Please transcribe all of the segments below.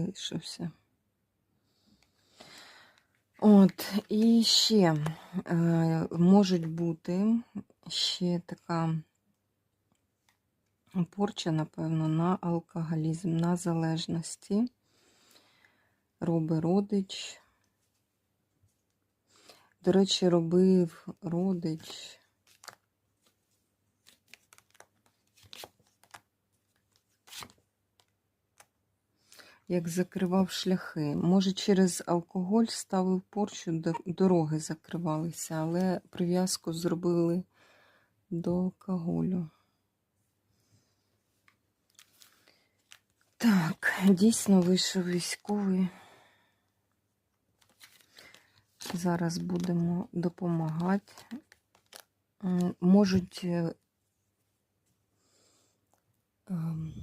залишився. От, і ще е, можуть бути ще така порча, напевно, на алкоголізм, на залежності. Роби родич. До речі, робив родич. Як закривав шляхи. Може, через алкоголь ставив порчу, дороги закривалися, але прив'язку зробили до алкоголю. Так, дійсно вийшов військовий. Зараз будемо допомагати. Можуть е, ем,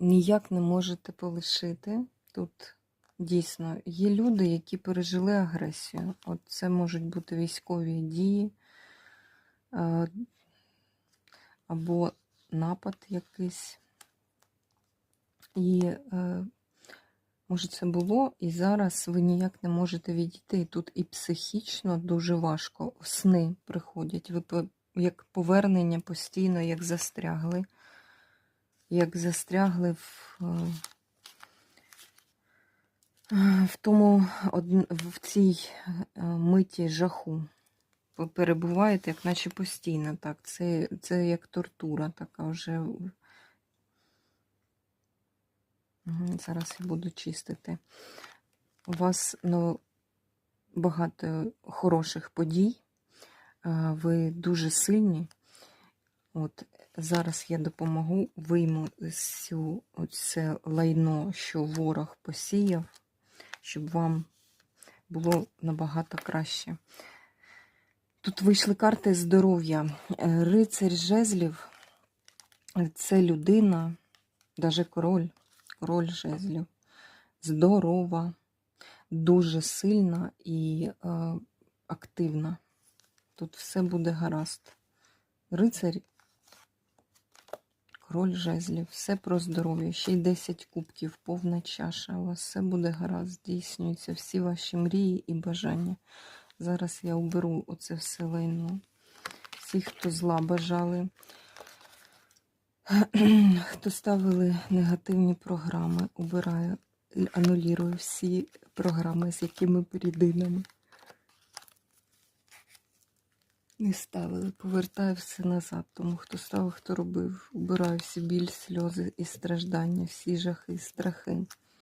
ніяк не можете полишити. Тут дійсно є люди, які пережили агресію. От це можуть бути військові дії е, або напад якийсь. І е, може це було, і зараз ви ніяк не можете відійти. І тут і психічно дуже важко. Сни приходять. Ви як повернення постійно, як застрягли, як застрягли в, е, в тому в цій е, миті жаху. Ви перебуваєте, як наче постійно так. Це, це як тортура така вже. Зараз я буду чистити. У вас ну, багато хороших подій. е, Ви дуже сильні. От зараз я допомогу вийму цю, це лайно, що ворог посіяв, щоб вам було набагато краще. Тут вийшли карти здоров'я. Е, Рицарь жезлів це людина, навіть король, король жезлів, здорова, дуже сильна і е, активна. Тут все буде гаразд. Рицарь, король жезлів, все про здоров'я. Ще й 10 кубків, повна чаша. У вас все буде гаразд, здійснюються всі ваші мрії і бажання. Зараз я уберу оце все лайно. Всі, хто зла бажали, хто ставили негативні програми, убираю, анулірую всі програми, з якими рідинами не ставили. Повертаю все назад. Тому хто ставив, хто робив, убираю всі біль, сльози і страждання, всі жахи, страхи.